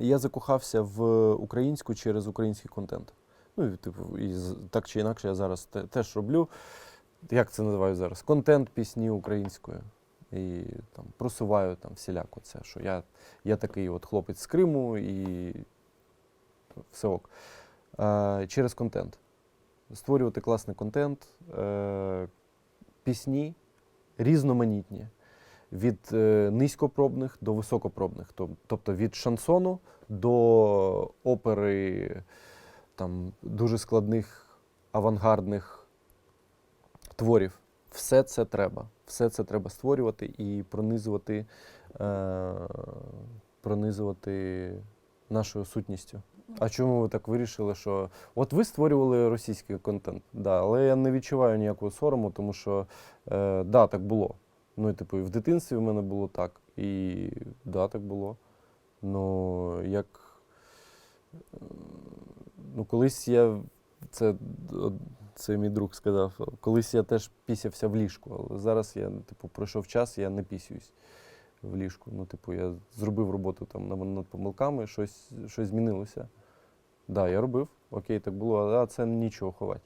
я закохався в українську через український контент. Ну, і, типу, і так чи інакше я зараз те- теж роблю. Як це називаю зараз? Контент пісні українською. І там просуваю там всіляко це, що я, я такий от хлопець з Криму і все ок. Е, через контент. Створювати класний контент, е, пісні різноманітні. Від е, низькопробних до високопробних. Тобто від шансону до опери там, дуже складних авангардних творів. Все це треба. Все це треба створювати і пронизувати, е, пронизувати нашою сутністю. А чому ви так вирішили, що от ви створювали російський контент, да, але я не відчуваю ніякого сорому, тому що е, да, так було. Ну, і, типу, і в дитинстві в мене було так, і да, так було. Ну, як. е, Ну, колись я. Це, це мій друг сказав. Колись я теж пісявся в ліжку, але зараз я, типу, пройшов час, я не пісююсь в ліжку. Ну, типу, я зробив роботу там над- помилками, щось, щось змінилося. Так, да, я робив, окей, так було, а це нічого ховати.